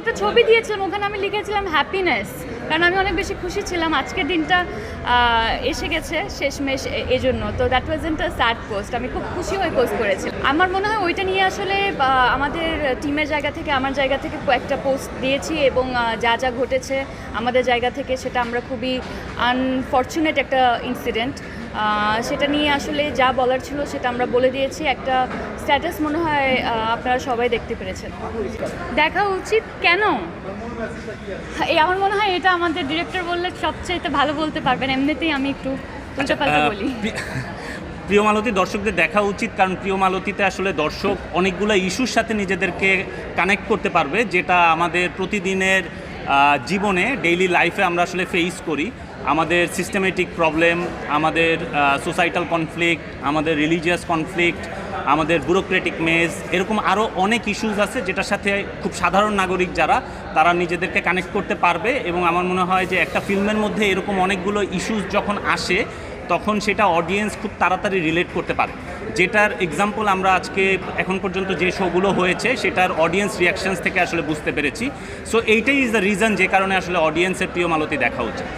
একটা ছবি দিয়েছিলাম ওখানে আমি লিখেছিলাম হ্যাপিনেস কারণ আমি অনেক বেশি খুশি ছিলাম। আজকের দিনটা এসে গেছে শেষমেশ এজন্য। তো that was an sad post আমি খুব খুশি হয়ে পোস্ট করেছিলাম। আমার মনে হয় ওইটা নিয়ে আসলে আমাদের টিমের জায়গা থেকে, আমার জায়গা থেকে কয়েকটা পোস্ট দিয়েছি এবং যা যা ঘটেছে আমাদের জায়গা থেকে, সেটা আমরা খুবই আনফর্চুনেট একটা ইনসিডেন্ট সেটা নিয়ে আসলে যা বলার ছিল সেটা আমরা বলে দিয়েছি। একটা স্ট্যাটাস মনে হয় আপনারা সবাই দেখতে পেরেছেন। দেখা উচিত কেন? এই আমার মনে হয় এটা আমাদের ডিরেক্টর বললে সবচেয়ে ভালো বলতে পারবেন। এমনিতেই আমি একটু উল্টাপাল্টা বলি। প্রিয় মালতী দর্শকদের দেখা উচিত কারণ প্রিয় মালতীতে আসলে দর্শক অনেকগুলো ইস্যুর সাথে নিজেদেরকে কানেক্ট করতে পারবে যেটা আমাদের প্রতিদিনের জীবনে ডেইলি লাইফে আমরা আসলে ফেস করি। আমাদের সিস্টেমেটিক প্রবলেম আমাদের সোসাইটাল কনফ্লিক্ট আমাদের রিলিজিয়াস কনফ্লিক্ট আমাদের ব্যুরোক্রেটিক মেজ এরকম আরও অনেক ইস্যুস আছে যেটার সাথে খুব সাধারণ নাগরিক যারা, তারা নিজেদেরকে কানেক্ট করতে পারবে এবং আমার মনে হয় যে একটা ফিল্মের মধ্যে এরকম অনেকগুলো ইস্যুস যখন আসে, তখন সেটা অডিয়েন্স খুব তাড়াতাড়ি রিলেট করতে পারে। যেটার এক্সাম্পল আমরা আজকে, এখন পর্যন্ত যে শোগুলো হয়েছে, সেটার অডিয়েন্স রিয়াকশনস থেকে আসলে বুঝতে পেরেছি। সো এইটাই ইজ দ্য রিজন যে কারণে আসলে অডিয়েন্সের প্রিয় মালতি দেখা উচিত।